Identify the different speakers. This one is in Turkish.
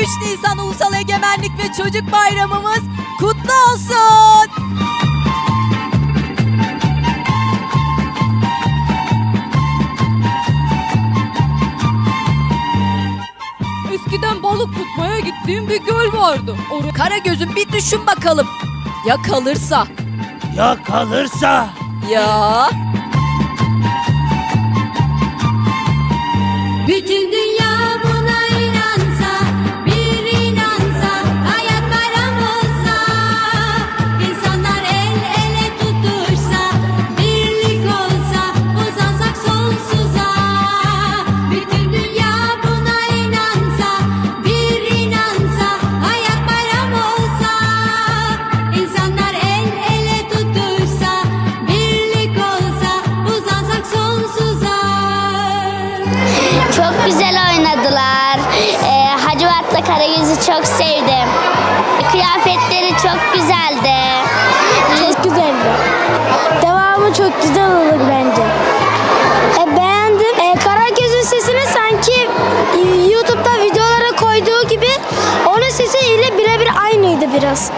Speaker 1: 3 Nisan Ulusal Egemenlik ve Çocuk Bayramımız kutlu olsun. Eskiden balık tutmaya gittiğim bir göl vardı. Oraya... Karagöz'üm bir düşün bakalım. Ya kalırsa?
Speaker 2: Ya kalırsa?
Speaker 1: Ya.
Speaker 3: Bütün
Speaker 4: Çok güzel oynadılar. Ee, Hacivat'la Karagöz'ü çok sevdim. Kıyafetleri çok güzeldi.
Speaker 5: Çok güzeldi. Devamı çok güzel olur bence. E, beğendim. E, Karagöz'ün sesini sanki e, YouTube'da videolara koyduğu gibi onun sesiyle birebir aynıydı biraz.